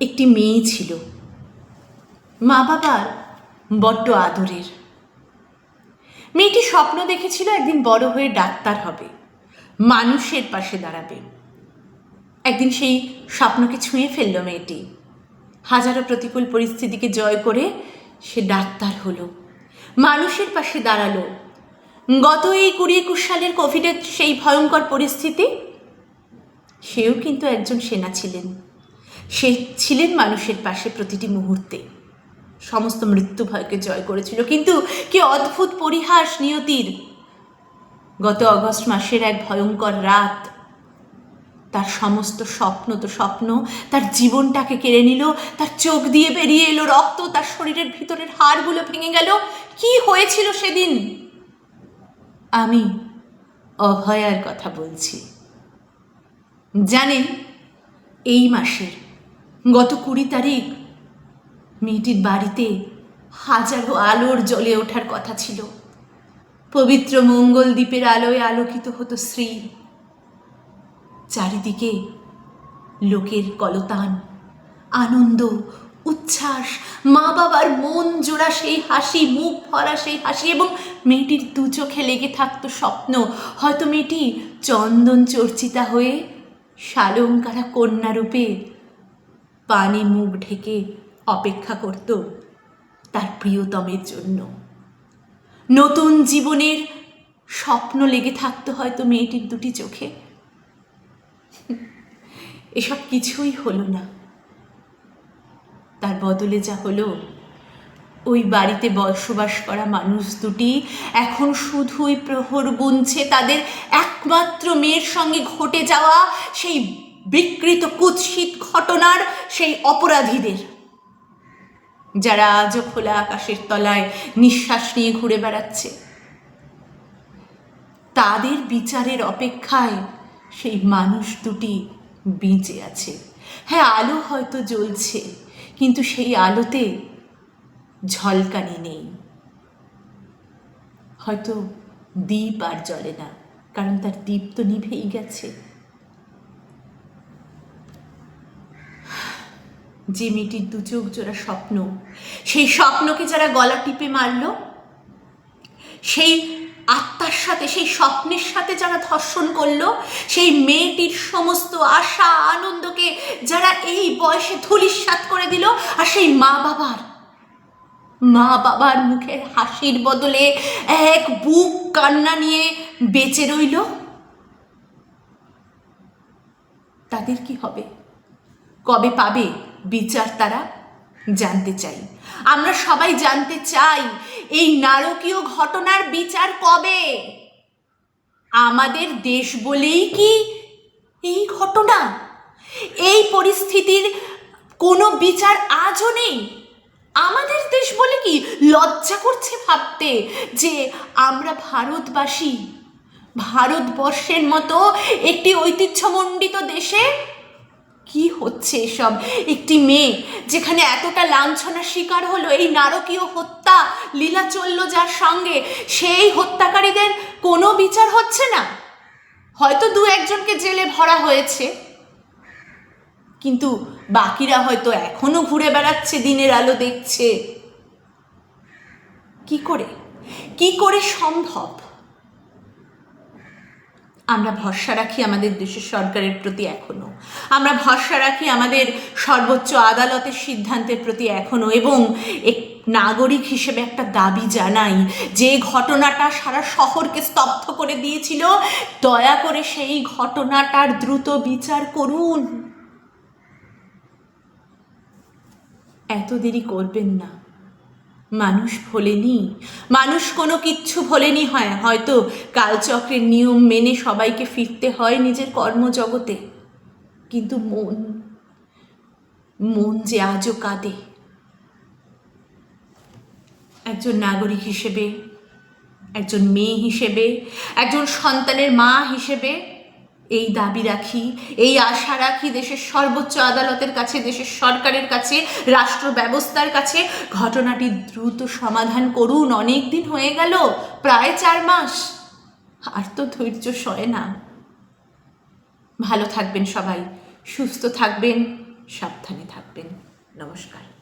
একটি মেয়ে ছিল। মা বাবার বড্ড আদরের। মেয়েটি স্বপ্ন দেখেছিল একদিন বড় হয়ে ডাক্তার হবে। মানুষের পাশে দাঁড়াবে। একদিন সেই স্বপ্নকে ছুঁয়ে ফেলল মেয়েটি। হাজারো প্রতিকূল পরিস্থিতিকে জয় করে সে ডাক্তার হলো। মানুষের পাশে দাঁড়াল। গত এই কুড়ি একুশ সালের কোভিডের সেই ভয়ঙ্কর পরিস্থিতি, সেও কিন্তু একজন সেনা ছিলেন। সে ছিলেন মানুষের পাশে প্রতিটি মুহূর্তে। সমস্ত মৃত্যু ভয়কে জয় করেছিল। কিন্তু কি অদ্ভুত পরিহাস নিয়তির। গত অগস্ট মাসের এক ভয়ঙ্কর রাত। তার সমস্ত স্বপ্ন তো স্বপ্ন। তার জীবনটাকে কেড়ে নিল। তার চোখ দিয়ে বেরিয়ে এলো রক্ত। তার শরীরের ভিতরের হাড়গুলো ভেঙে গেল। কি হয়েছিল সেদিন? আমি অভয়ার কথা বলছি। জানেন, এই মাসের গত কুড়ি তারিখ মেয়েটির বাড়িতে হাজারো আলোর জ্বলে ওঠার কথা ছিল। পবিত্র মঙ্গল দ্বীপের আলোয় আলোকিত হতো শ্রী চারিদিকে লোকের কলতান, আনন্দ, উচ্ছ্বাস মা বাবার মন জোড়া সেই হাসি, মুখ ভরা সেই হাসি এবং মেয়েটির দু চোখে লেগে থাকতো স্বপ্ন। হয়তো মেয়েটি চন্দন চর্চিতা হয়ে শালঙ্কারা কন্যারূপে পানি মুখ ঢেকে অপেক্ষা করত তার প্রিয়তমের জন্য। নতুন জীবনের স্বপ্ন লেগে থাকতো হয়তো মেয়েটির দুটি চোখে। এসব কিছুই হলো না। তার বদলে যা হলো, ওই বাড়িতে বসবাস করা মানুষ দুটি এখন শুধুই প্রহর গুনছে তাদের একমাত্র মেয়ের সঙ্গে ঘটে যাওয়া সেই বিকৃত কুৎসিত ঘটনার সেই অপরাধীদের। যারা আজও খোলা আকাশের তলায় নিঃশ্বাস নিয়ে ঘুরে বেড়াচ্ছে। তাদের বিচারের অপেক্ষায় সেই মানুষ দুটি বেঁচে আছে। হ্যাঁ আলো হয়তো জ্বলছে, কিন্তু সেই আলোতে ঝলকানি নেই। হয়তো দ্বীপ আর জ্বলে না, কারণ তার দ্বীপ তো নিভেই গেছে। যে মেয়েটির দু চোখ জোড়া স্বপ্ন, সেই স্বপ্নকে যারা গলা টিপে মারল, সেই আত্মার সাথে, সেই স্বপ্নের সাথে যারা ধর্ষণ করল, সেই মেয়েটির সমস্ত আশা, আনন্দকে যারা এই বয়সে ধুলিস্বাত করে দিল, আর সেই মা বাবার মা বাবার মুখের হাসির বদলে এক বুক কান্না নিয়ে বেঁচে রইল। তাদের কি হবে? কবে পাবে? বিচার তারা জানতে চাই। আমরা সবাই জানতে চাই, এই নারকীয় ঘটনার বিচার কবে? আমাদের দেশ বলেই কি এই ঘটনা? এই পরিস্থিতির কোনো বিচার আজও নেই? আমাদের দেশ বলে কি লজ্জা করছে ভাবতে যে আমরা ভারতবাসী, ভারতবর্ষের মতো একটি ঐতিহ্যমণ্ডিত দেশে হচ্ছে এসব। একটি মেয়ে যেখানে এতটা লাঞ্ছনার শিকার হলো, এই নারকীয় হত্যা লীলা চলল যার সঙ্গে, সেই হত্যাকারীদের কোনো বিচার হচ্ছে না। হয়তো দু একজনকে জেলে ভরা হয়েছে। কিন্তু বাকিরা হয়তো এখনও ঘুরে বেড়াচ্ছে, দিনের আলো দেখছে। কি করে? কি করে সম্ভব? আমরা ভরসা রাখি আমাদের দেশের সরকারের প্রতি এখনও আমরা ভরসা রাখি আমাদের সর্বোচ্চ আদালতের সিদ্ধান্তের প্রতি এখনও এবং এক নাগরিক হিসেবে একটা দাবি জানাই, যে ঘটনাটা সারা শহরকে স্তব্ধ করে দিয়েছিল, দয়া করে সেই ঘটনাটার দ্রুত বিচার করুন। এত দেরি করবেন না। মানুষ ভোলেনি। মানুষ কোনো কিচ্ছু ভোলেনি হয়, হয়তো কালচক্রের নিয়ম মেনে সবাইকে ফিরতে হয় নিজের কর্মজগতে। কিন্তু মন মন যে আজও কাঁদে। একজন নাগরিক হিসেবে, একজন মেয়ে হিসেবে, একজন সন্তানের মা হিসেবে এই দাবি রাখি, এই আশা রাখি দেশের সর্বোচ্চ আদালতের কাছে, দেশের সরকারের কাছে, রাষ্ট্র ব্যবস্থার কাছে ঘটনাটি দ্রুত সমাধান করুন। অনেক দিন হয়ে গেল, প্রায় চার মাস। আর তো ধৈর্য সয় না। ভালো থাকবেন সবাই, সুস্থ থাকবেন, সাবধানে থাকবেন। নমস্কার।